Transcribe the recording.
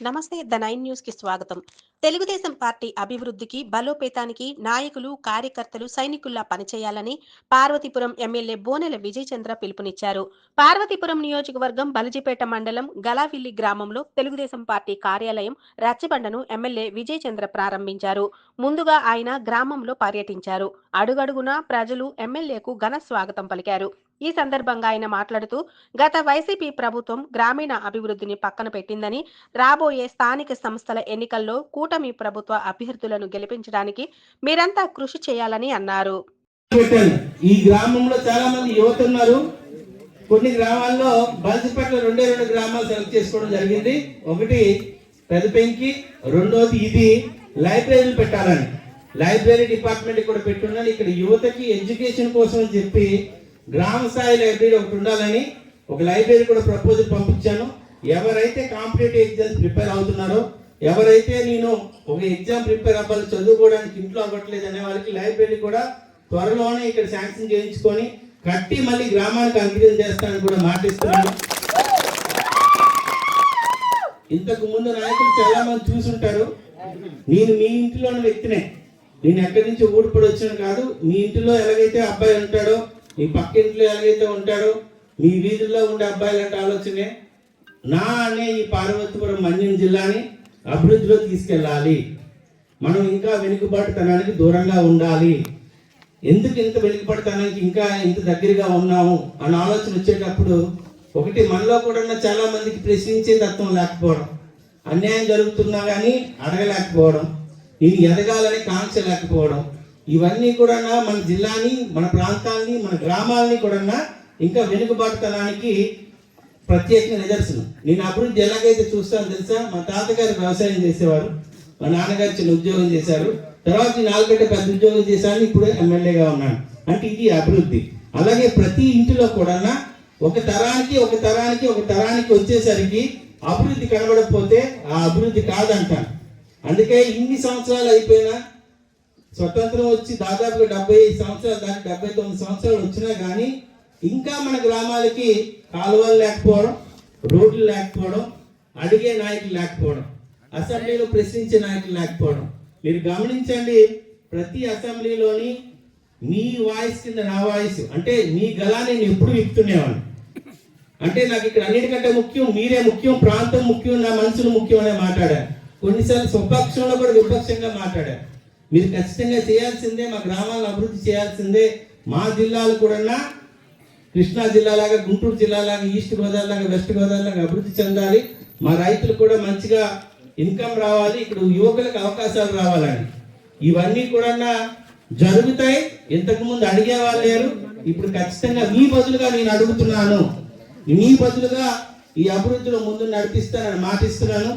నమస్తే the nine న్యూస్కి స్వాగతం. తెలుగుదేశం పార్టీ అభివృద్ధికి బలోపేతానికి నాయకులు కార్యకర్తలు సైనికుల్లా పనిచేయాలని పార్వతీపురం ఎమ్మెల్యే బోనెల విజయ్ చంద్ర పిలుపునిచ్చారు. పార్వతీపురం నియోజకవర్గం బలిజిపేట మండలం గలావిల్లి గ్రామంలో తెలుగుదేశం పార్టీ కార్యాలయం రచ్చబండను ఎమ్మెల్యే విజయ్ చంద్ర ప్రారంభించారు. ముందుగా ఆయన గ్రామంలో పర్యటించారు. అడుగడుగునా ప్రజలు ఎమ్మెల్యేకు ఘన స్వాగతం పలికారు. ఈ సందర్భంగా ఆయన మాట్లాడుతూ గత వైసీపీ ప్రభుత్వం గ్రామీణ అభివృద్ధిని పక్కన పెట్టిందని రాబోయే స్థానిక సంస్థల ఎన్నికల్లో కూటమి ప్రభుత్వ అభ్యర్థులను గెలిపించడానికి మీరంతా కృషి చేయాలని అన్నారు. ఈ గ్రామంలో చాలా మంది యువత ఉన్నారు. కొన్ని గ్రామాల్లో బల్సిపట్ల రెండే రెండు గ్రామాలు సెలెక్ట్ చేసుకోవడం జరిగింది. ఒకటి పెదపెంకి రెండోది ఇది లైబ్రరీలు పెట్టాలని. లైబ్రరీ డిపార్ట్మెంట్ కూడా పెట్టున్నాను. ఇక్కడ యువతకి ఎడ్యుకేషన్ కోసం చెప్పి గ్రామ స్థాయి లైబ్రరీ ఒకటి ఉండాలని ఒక లైబ్రరీ కూడా ప్రపోజల్ పంపించాను. ఎవరైతే కాంపిటేటివ్ ఎగ్జామ్స్ ప్రిపేర్ అవుతున్నారో ఎవరైతే నేను ఒక ఎగ్జామ్ ప్రిపేర్ అవ్వాలి చదువుకోవడానికి ఇంట్లో అవ్వట్లేదు అనే వాళ్ళకి లైబ్రరీ కూడా త్వరలోనే ఇక్కడ శాంక్షన్ చేయించుకొని కట్టి మళ్ళీ గ్రామానికి అంకితం చేస్తానని కూడా మాటిస్తున్నాను. ఇంతకు ముందు నాయకులు చాలా మంది చూసుంటారు నేను మీ ఇంటిలోని వ్యక్తినే. నేను ఎక్కడి నుంచి ఊడిపడి వచ్చాను కాదు మీ ఇంటిలో ఎలాగైతే అబ్బాయి ఉంటాడో మీ పక్కింట్లో ఎలాగైతే ఉంటాడో మీ వీధుల్లో ఉండే అబ్బాయిలు అంటే ఆలోచనే నా అనే ఈ పార్వతీపురం మన్యం జిల్లాని అభివృద్ధిలో తీసుకెళ్ళాలి. మనం ఇంకా వెనుకబాటుతనానికి దూరంగా ఉండాలి. ఎందుకు ఇంత వెనుకబడతానికి ఇంకా ఇంత దగ్గరగా ఉన్నాము అన్న ఆలోచన వచ్చేటప్పుడు ఒకటి మనలో కూడా ఉన్న చాలా మందికి ప్రశ్నించే తత్వం లేకపోవడం అన్యాయం జరుగుతున్నా కానీ అడగలేకపోవడం నేను ఎదగాలని కాంక్ష లేకపోవడం ఇవన్నీ కూడా మన జిల్లాని మన ప్రాంతాలని మన గ్రామాలని కూడా ఇంకా వెనుకబాటుతనానికి ప్రత్యేక నిదర్శనం. నేను అభివృద్ధి ఎలాగైతే చూస్తాను తెలుసా? మా తాతగారు వ్యవసాయం చేసేవారు మా నాన్నగారు చిన్న ఉద్యోగం చేశారు. తర్వాత నేను నాలుగంటే పెద్ద ఉద్యోగం చేశాను ఇప్పుడు ఎమ్మెల్యేగా ఉన్నాను. అంటే ఇది అభివృద్ధి. అలాగే ప్రతి ఇంటిలో కూడా ఒక తరానికి ఒక తరానికి ఒక తరానికి వచ్చేసరికి అభివృద్ధి కనబడకపోతే ఆ అభివృద్ధి కాదంటాను అందుకే ఇన్ని సంవత్సరాలు అయిపోయినా స్వతంత్రం వచ్చి దాదాపుగా డెబ్బై ఐదు సంవత్సరాలు దాటి డెబ్బై తొమ్మిది సంవత్సరాలు వచ్చినా కానీ ఇంకా మన గ్రామాలకి కాలువలు లేకపోవడం రోడ్లు లేకపోవడం అడిగే నాయకులు లేకపోవడం అసెంబ్లీలో ప్రశ్నించే నాయకులు లేకపోవడం. మీరు గమనించండి ప్రతి అసెంబ్లీలోని మీ వాయిస్ కింద నా వాయిస్ అంటే మీ గలా నేను ఎప్పుడు విప్పుతునేవాడిని అంటే నాకు ఇక్కడ అన్నిటికంటే ముఖ్యం మీరే ముఖ్యం ప్రాంతం ముఖ్యం నా మనుషులు ముఖ్యం అనే మాట్లాడారు. కొన్నిసార్లు స్వపక్షంలో కూడా విపక్షంగా మాట్లాడారు. మీరు ఖచ్చితంగా చేయాల్సిందే మా గ్రామాలను అభివృద్ధి చేయాల్సిందే. మా జిల్లాలు కూడా కృష్ణా జిల్లాలాగా గుంటూరు జిల్లాలాగా ఈస్ట్ గోదావరి లాగా వెస్ట్ గోదావరి లాగా అభివృద్ధి చెందాలి. మా రైతులు కూడా మంచిగా ఇన్కమ్ రావాలి. ఇక్కడ యువకులకు అవకాశాలు రావాలని ఇవన్నీ కూడా జరుగుతాయి. ఇంతకుముందు అడిగే వాళ్ళు లేరు. ఇప్పుడు ఖచ్చితంగా మీ బదులుగా నేను అడుగుతున్నాను. మీ బదులుగా ఈ అభివృద్ధిలో ముందు నడిపిస్తానని మాటిస్తున్నాను.